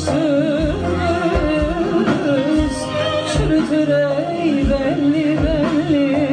Aşksız çürütür ey belli belli